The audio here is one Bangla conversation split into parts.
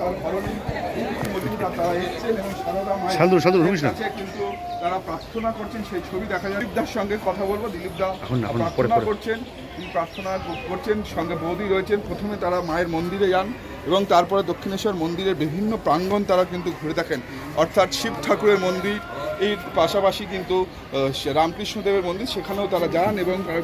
তার ধরনী মজুমদার তারা এসেছেন এবং সারদা মায়ের কিন্তু তারা প্রার্থনা করছেন সেই ছবি দেখা যায়। দিলীপদার সঙ্গে কথা বলব প্রার্থনা করছেন তিনি প্রার্থনা করছেন সঙ্গে বৌদি রয়েছেন। প্রথমে তারা মায়ের মন্দিরে যান এবং তারপরে দক্ষিণেশ্বর মন্দিরের বিভিন্ন প্রাঙ্গণ তারা কিন্তু ঘুরে দেখেন। অর্থাৎ শিব ঠাকুরের মন্দির এর পাশাপাশি কিন্তু রামকৃষ্ণদেবের মন্দির সেখানেও তারা যান এবং তারা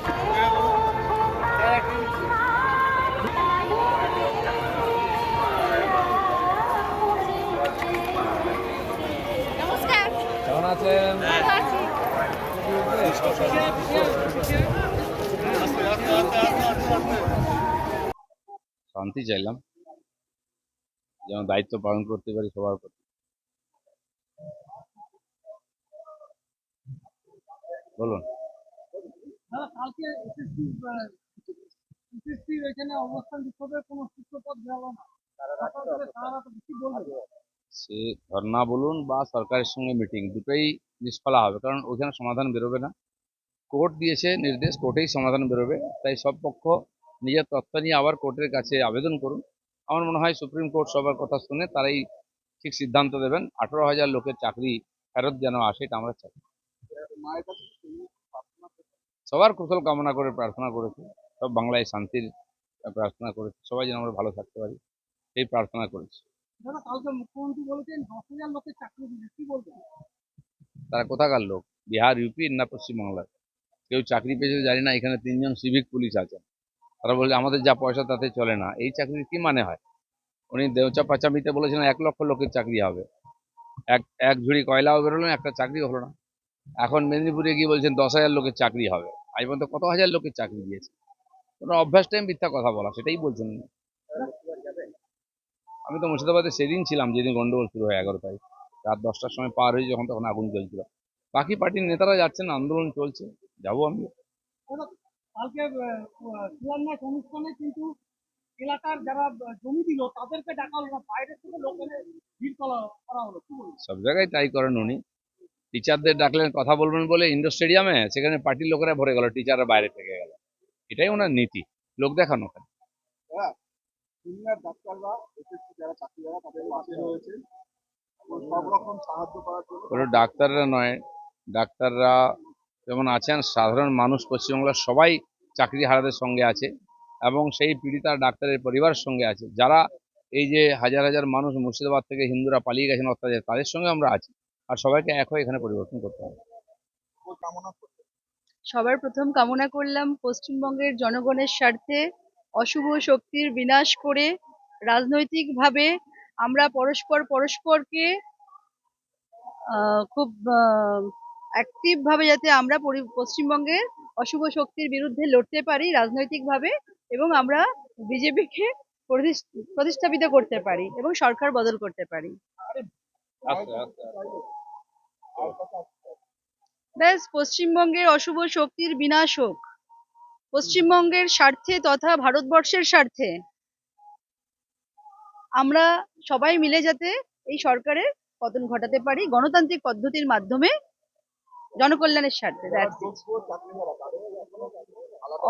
শান্তি চাইলাম। যেন দায়িত্ব পালন করতে পারি সবার প্রতি। বলুন। সে ধর্না বলুন বা সরকারের সঙ্গে মিটিং দুটোই নিষ্ফলা হবে, কারণ ওইখানে সমাধান বেরোবে না। কোর্ট দিয়েছে নির্দেশ, কোর্টেই সমাধান বেরোবে। তাই সব পক্ষ নিজের তথ্য নিয়ে আবার কোর্টের কাছে আবেদন করুন। আমার মনে হয় সুপ্রিম কোর্ট সবার কথা শুনে তারাই ঠিক সিদ্ধান্ত দেবেন, আঠারো হাজার লোকের চাকরি ফেরত যেন আসে এটা আমরা চাই। সবার কুশল কামনা করে প্রার্থনা করেছি, সব বাংলায় শান্তির প্রার্থনা করেছি, সবাই যেন আমরা ভালো থাকতে পারি, এই প্রার্থনা করেছি। মুখ্যমন্ত্রী বলেছেন দশ হাজার লোকের চাকরি তারা কোথাকার লোক? বিহার, ইউপি না পশ্চিমবাংলার কেউ চাকরি পেয়েছে জানি না, এখানে তিনজন সিভিক পুলিশ আছেন। তারা বলছে, আমাদের যা পয়সা তাতে চলে না। এই চাকরির কি মানে হয়? উনি দেওচা পাচামিতে বলেছিলেন এক লক্ষ লোকের চাকরি হবে। এক এক ঝুড়ি কয়লাও বেরোলো, একটা চাকরি হলো না। এখন মেদিনীপুরে গিয়ে বলছেন, দশ হাজার লোকের চাকরি হবে। আজ পর্যন্ত কত হাজার লোকের চাকরি দিয়েছে? ওনার অভ্যাসটাই মিথ্যা কথা বলা, সেটাই বলছেন আমি তো মুর্শিদাবাদে সেদিন ছিলাম, যেদিন গন্ডগোল শুরু হয় এগারো তারিখ। রাত দশটার সময় পার হয়ে যখন তখন আগুন জ্বলছিল। বাকি পার্টির নেতারা যাচ্ছেন আন্দোলন চলছে যাব আমি। কালকে আহ, আহ, শিলান্যাস অনুষ্ঠানে কিন্তু এলাকার যারা জমি দিল তাদেরকে ডাকা হলো না থেকে লোক এনে ভিড় করা করা হলো সব জায়গায় তাই করেন উনি। টিচারদের ডাকলেন কথা বলবেন বলে ইন্ডোর স্টেডিয়ামে সেখানে পার্টির লোকেরা ভরে গেল টিচাররা বাইরে থেকে গেল। এটাই ওনার নীতি। লোক দেখানো ওখানে। সিনিয়র ডাক্তাররা এসএসসি যারা চাকরিদারা তাদের পাশে রয়েছে। কোনো ডাক্তাররা নয়। ডাক্তাররা যেমন আছেন সাধারণ মানুষ পশ্চিমবাংলার সবাই চাকরি হারাদের সঙ্গে আছে এবং সেই পীড়িতা ডাক্তারের পরিবারের সঙ্গে আছে। যারা এই যে হাজার হাজার মানুষ মুর্শিদাবাদ থেকে হিন্দুরা পালিয়ে গেছেন অত্যাচার তাদের সঙ্গে আমরা আছি আর সবাইকে এক হয়ে এখানে পরিবর্তন করতে হবে। সবার প্রথম কামনা করলাম পশ্চিমবঙ্গের জনগণের স্বার্থে অশুভ শক্তির বিনাশ করে রাজনৈতিকভাবে আমরা পরস্পর পরস্পরকে খুব অ্যাক্টিভভাবে যাতে আমরা পশ্চিমবঙ্গের অশুভ শক্তির বিরুদ্ধে লড়তে পারি রাজনৈতিকভাবে এবং আমরা বিজেপিকে প্রতিস্থাপিত করতে পারি এবং সরকার বদল করতে পারি। ব্যাস পশ্চিমবঙ্গের অশুভ শক্তির বিনাশ হোক। পশ্চিমবঙ্গের স্বার্থে তথা ভারতবর্ষের স্বার্থে আমরা সবাই মিলে যাতে এই সরকারের পতন ঘটাতে পারি গণতান্ত্রিক পদ্ধতির মাধ্যমে জনকল্যাণের স্বার্থে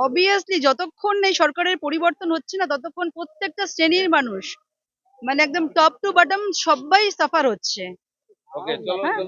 অবভিয়াসলি যতক্ষণ এই সরকারের পরিবর্তন হচ্ছে না ততক্ষণ প্রত্যেকটা শ্রেণির মানুষ মানে একদম টপ টু বটম সবাই সাফার হচ্ছে। হ্যাঁ।